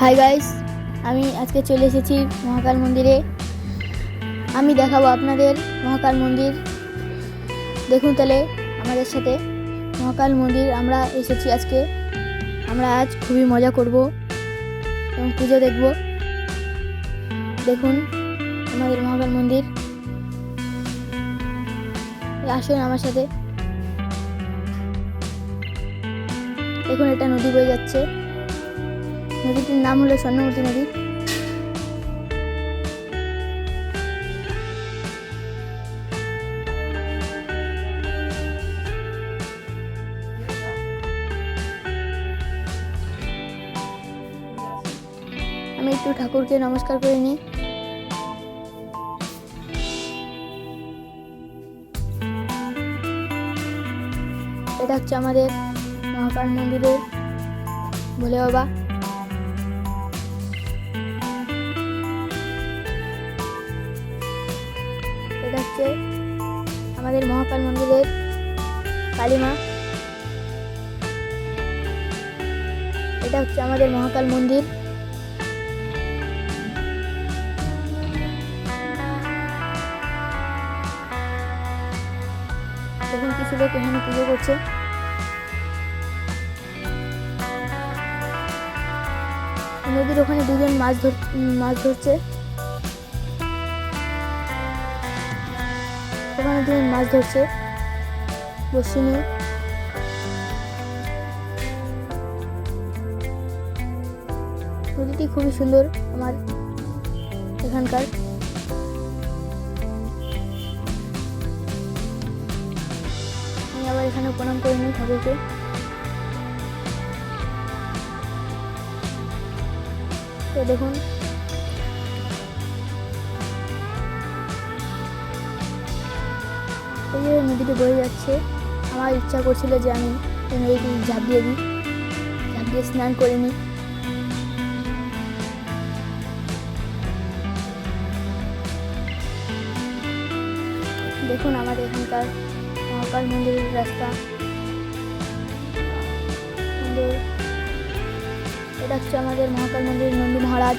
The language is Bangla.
হাই গাইস আমি আজকে চলে এসেছি মহাকাল মন্দিরে। আমি দেখাবো আপনাদের মহাকাল মন্দির। দেখুন তাহলে আমাদের সাথে মহাকাল মন্দির আমরা এসেছি আজকে। আমরা আজ খুবই মজা করব এবং পুজো দেখব। দেখুন আমাদের মহাকাল মন্দির। আসুন আমার সাথে। দেখুন এটা নদী বয়ে যাচ্ছে। নদীটির নাম হলো স্বর্ণমতী নদী আমি একটু ঠাকুরকে নমস্কার করে নিই। এটা হচ্ছে আমাদের মহাকাল মন্দিরের ভোলে বাবা। এটা হচ্ছে আমাদের মহাকাল মন্দিরের কালীমা। এটা হচ্ছে আমাদের মহাকাল মন্দির। দেখুন কিছু লোক এখানে পুজো করছে। নদীর ওখানে দুজন মাছ ধর মাছ ধরছে। ওখানে দুজন মাছ ধরছে। বসি নিয়ে নদীটি খুবই সুন্দর আমার এখানকার। আমি আবার এখানে প্রণাম করে নিই ঠাকুরকে। তো দেখুন এই যে নদীটি বয়ে যাচ্ছে। আমার ইচ্ছা করছিল যে আমি নদীটি ঝাঁপ দিয়ে দিই। ঝাঁপ দিয়ে স্নান করে নিই। দেখুন আমার এখানকার মহাকাল মন্দিরের রাস্তা। এটা হচ্ছে আমাদের মহাকাল মন্দির নন্দী মহারাজ।